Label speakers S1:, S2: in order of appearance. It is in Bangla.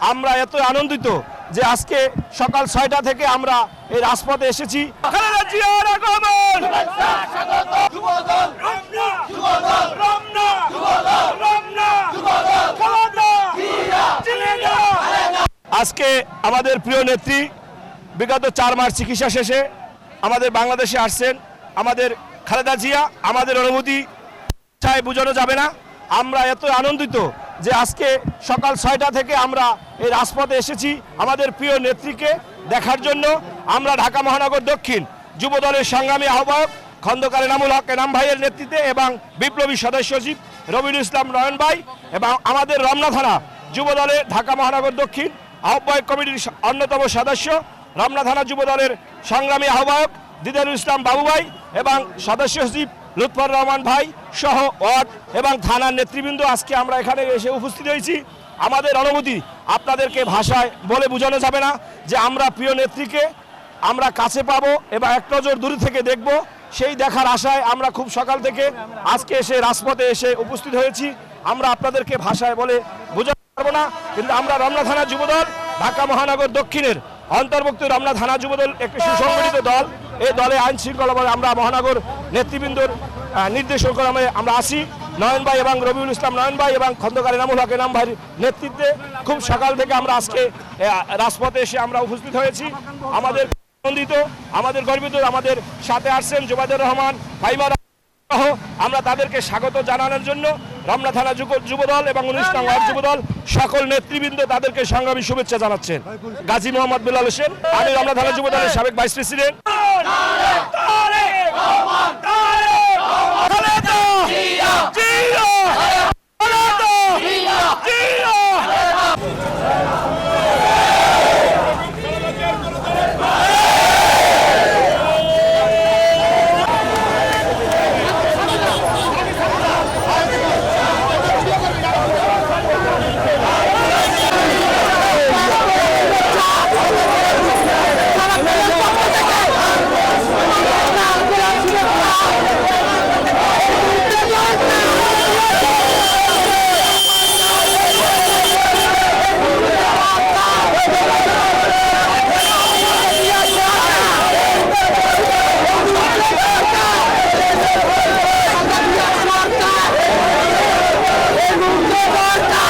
S1: আমরা এত আনন্দিত যে আজকে সকাল ছয়টা থেকে আমরা এই রাজপথে এসেছি! আজকে আমাদের প্রিয় নেত্রী বিগত চার মাস চিকিৎসা শেষে আমাদের বাংলাদেশে আসছেন। আমাদের খালেদা জিয়া আমাদের অনুভূতি চাই বোঝানো যাবে না। আমরা এত আনন্দিত যে আজকে সকাল ছয়টা থেকে আমরা এই রাজপথে এসেছি আমাদের প্রিয় নেত্রীকে দেখার জন্য। আমরা ঢাকা মহানগর দক্ষিণ যুব দলের সংগ্রামী আহ্বায়ক খন্দকার এনামুল হক এনাম ভাইয়ের নেতৃত্বে এবং বিপ্লবী সদস্য সচিব রবিউল ইসলাম নয়ন ভাই এবং আমাদের রমনা থানা যুব ঢাকা মহানগর দক্ষিণ আহ্বায়ক কমিটির অন্যতম সদস্য, রমনা থানা যুব দলের সংগ্রামী আহ্বায়ক দিদারুল ইসলাম বাবু ভাই এবং সদস্য সচিব লুৎফর রহমান ভাই সহ ওয়ার্ড এবং থানার নেতৃবৃন্দ আজকে আমরা এখানে এসে উপস্থিত হয়েছি। আমাদের অনুমতি আপনাদেরকে ভাষায় বলে বোঝানো যাবে না যে আমরা প্রিয় নেত্রীকে আমরা কাছে পাবো এবং এক নজর দূরে থেকে দেখব। সেই দেখার আশায় আমরা খুব সকাল থেকে আজকে এসে রাজপথে এসে উপস্থিত হয়েছি। আমরা আপনাদেরকে ভাষায় বলে বোঝাতে পারব না। কিন্তু আমরা রমনা থানা যুবদল, ঢাকা মহানগর দক্ষিণের অন্তর্ভুক্ত রমনা থানা যুবদল একটি সুসংগঠিত দল। এই দলে আইন শৃঙ্খলা আমরা মহানগর নেতৃবৃন্দর আহ, নির্দেশন ক্রমে আমরা আসি। নয়ন ভাই এবং রবিউল ইসলাম নয়ন ভাই এবং খন্দকার এনামুল হক এনাম ভাইয়ের নেতৃত্বে খুব সকাল থেকে আমরা আজকে রাজপথে এসে আমরা উপস্থিত হয়েছি। আমাদের আনন্দিত আমাদের গর্বিত আমাদের সাথে আসছেন জোবাইদুর রহমান ভাইমারা সহ আমরা তাদেরকে স্বাগত জানানোর জন্য রমনা থানা যুব যুবদল এবং উনিশ নং ওয়ার্ড যুবদল সকল নেতৃবৃন্দ তাদেরকে সংগ্রামী শুভেচ্ছা জানাচ্ছেন। গাজী মোহাম্মদ বিলাল হোসেন আমি রমনা থানা যুবদলের সাবেক ভাইস প্রেসিডেন্ট। রহমান এই মুক্ত বার্তা